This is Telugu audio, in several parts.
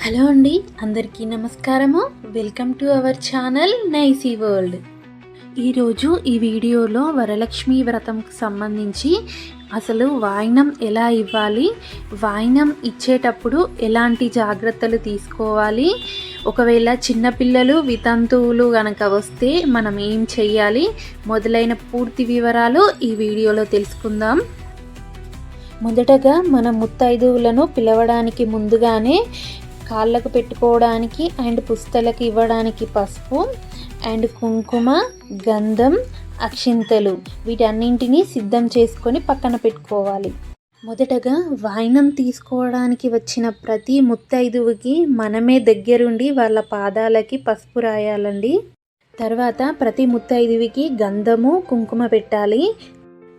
హలో అండి అందరికీ నమస్కారము. Welcome to our channel Nicey world ఈరోజు ఈ వీడియోలో వరలక్ష్మి వ్రతంకు సంబంధించి అసలు వాయినం ఎలా ఇవ్వాలి వాయినం ఇచ్చేటప్పుడు ఎలాంటి జాగ్రత్తలు తీసుకోవాలి ఒకవేళ చిన్నపిల్లలు వితంతువులు గనక వస్తే మనం ఏం చెయ్యాలి మొదలైన పూర్తి వివరాలు ఈ వీడియోలో తెలుసుకుందాం. మొదటగా మన ముత్తైదువులను పిలవడానికి ముందుగానే కాళ్ళకు పెట్టుకోవడానికి అండ్ పుస్తలకు ఇవ్వడానికి పసుపు అండ్ కుంకుమ గంధం అక్షింతలు. వీటన్నింటినీ సిద్ధం చేసుకొని పక్కన పెట్టుకోవాలి. మొదటగా వాయినం తీసుకోవడానికి వచ్చిన ప్రతి ముత్తైదువుకి మనమే దగ్గరుండి వాళ్ళ పాదాలకి పసుపు రాయాలండి. తర్వాత ప్రతి ముత్తైదువికి గంధము కుంకుమ పెట్టాలి.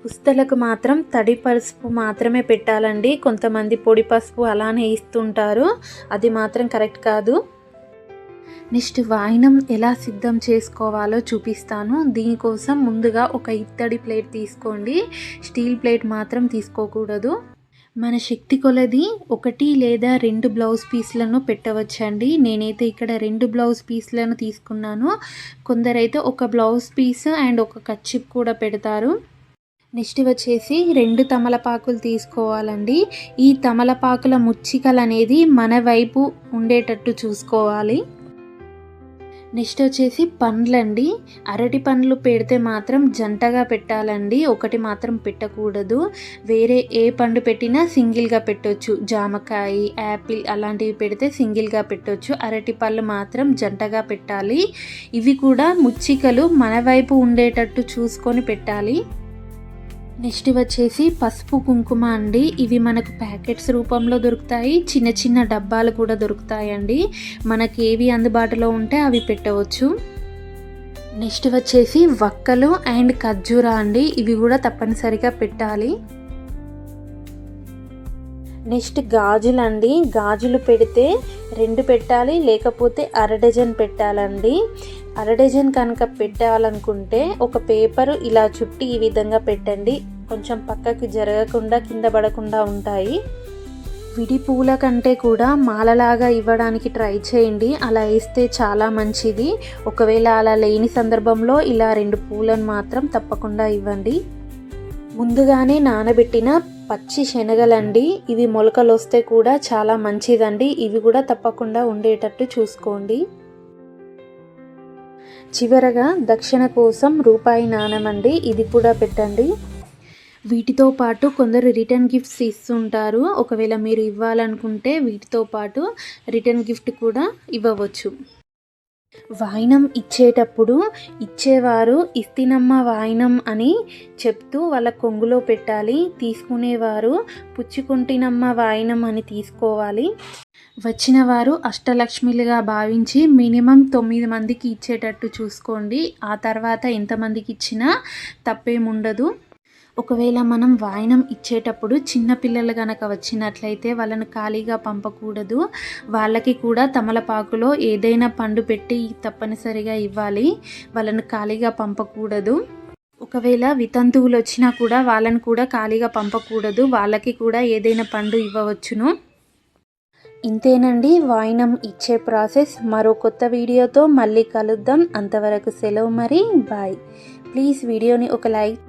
పుస్తలకు మాత్రం తడి పసుపు మాత్రమే పెట్టాలండి. కొంతమంది పొడి పసుపు అలానే ఇస్తుంటారు. అది మాత్రం కరెక్ట్ కాదు. నెక్స్ట్ వాయినం ఎలా సిద్ధం చేసుకోవాలో చూపిస్తాను. దీనికోసం ముందుగా ఒక ఇత్తడి ప్లేట్ తీసుకోండి. స్టీల్ ప్లేట్ మాత్రం తీసుకోకూడదు. మన శక్తి కొలది ఒకటి లేదా రెండు బ్లౌజ్ పీస్లను పెట్టవచ్చండి. నేనైతే ఇక్కడ రెండు బ్లౌజ్ పీస్లను తీసుకున్నాను. కొందరైతే ఒక బ్లౌజ్ పీస్ అండ్ ఒక కచ్చిప్ కూడా పెడతారు. నెక్స్ట్ వచ్చేసి రెండు తమలపాకులు తీసుకోవాలండి. ఈ తమలపాకుల ముచ్చికలు అనేది మన వైపు ఉండేటట్టు చూసుకోవాలి. నెక్స్ట్ వచ్చేసి పండ్లండి. అరటి పండ్లు పెడితే మాత్రం జంటగా పెట్టాలండి. ఒకటి మాత్రం పెట్టకూడదు. వేరే ఏ పండు పెట్టినా సింగిల్గా పెట్టొచ్చు. జామకాయ యాపిల్ అలాంటివి పెడితే సింగిల్గా పెట్టొచ్చు. అరటి పళ్ళు మాత్రం జంటగా పెట్టాలి. ఇవి కూడా ముచ్చికలు మన వైపు ఉండేటట్టు చూసుకొని పెట్టాలి. నెక్స్ట్ వచ్చేసి పసుపు కుంకుమ అండి. ఇవి మనకు ప్యాకెట్స్ రూపంలో దొరుకుతాయి. చిన్న చిన్న డబ్బాలు కూడా దొరుకుతాయండి. మనకి ఏవి అందుబాటులో ఉంటే అవి పెట్టవచ్చు. నెక్స్ట్ వచ్చేసి వక్కలు అండ్ ఖర్జూరా అండి. ఇవి కూడా తప్పనిసరిగా పెట్టాలి. నెక్స్ట్ గాజులు అండి గాజులు పెడితే రెండు పెట్టాలి లేకపోతే అర డజన్ పెట్టాలండి. అర డజన్ కనుక పెట్టాలనుకుంటే ఒక పేపరు ఇలా చుట్టి ఈ విధంగా పెట్టండి. కొంచెం పక్కకి జరగకుండా కింద పడకుండా ఉంటాయి. విడి పూల కంటే కూడా మాలలాగా ఇవ్వడానికి ట్రై చేయండి. అలా వేస్తే చాలా మంచిది. ఒకవేళ అలా లేని సందర్భంలో ఇలా రెండు పూలను మాత్రం తప్పకుండా ఇవ్వండి. ముందుగానే నానబెట్టిన పచ్చి శనగలండి. ఇవి మొలకలు వస్తే కూడా చాలా మంచిదండి. ఇవి కూడా తప్పకుండా ఉండేటట్టు చూసుకోండి. చివరగా దక్షిణ కోసం రూపాయి నాణమండి. ఇది కూడా పెట్టండి. వీటితో పాటు కొందరు రిటర్న్ గిఫ్ట్స్ ఇస్తుంటారు. ఒకవేళ మీరు ఇవ్వాలనుకుంటే వీటితో పాటు రిటర్న్ గిఫ్ట్ కూడా ఇవ్వవచ్చు. వాయినం ఇచ్చేటప్పుడు ఇచ్చేవారు ఇస్తినమ్మ వాయినం అని చెప్తూ వాళ్ళ కొంగులో పెట్టాలి తీసుకునేవారు పుచ్చుకుంటినమ్మ వాయినం అని తీసుకోవాలి. వచ్చిన వారు అష్టలక్ష్మిలుగా భావించి మినిమం తొమ్మిది మందికి ఇచ్చేటట్టు చూసుకోండి. ఆ తర్వాత ఎంతమందికి ఇచ్చినా తప్పేముండదు. ఒకవేళ మనం వాయినం ఇచ్చేటప్పుడు చిన్నపిల్లలు కనుక వచ్చినట్లయితే వాళ్ళని ఖాళీగా పంపకూడదు. వాళ్ళకి కూడా తమలపాకులో ఏదైనా పండు పెట్టి తప్పనిసరిగా ఇవ్వాలి. వాళ్ళను ఖాళీగా పంపకూడదు. ఒకవేళ వితంతువులు వచ్చినా కూడా వాళ్ళని కూడా ఖాళీగా పంపకూడదు. వాళ్ళకి కూడా ఏదైనా పండు ఇవ్వవచ్చును. ఇంతేనండి వాయినం ఇచ్చే ప్రాసెస్. మరో కొత్త వీడియోతో మళ్ళీ కలుద్దాం. అంతవరకు సెలవు మరి. బాయ్. ప్లీజ్ వీడియోని ఒక లైక్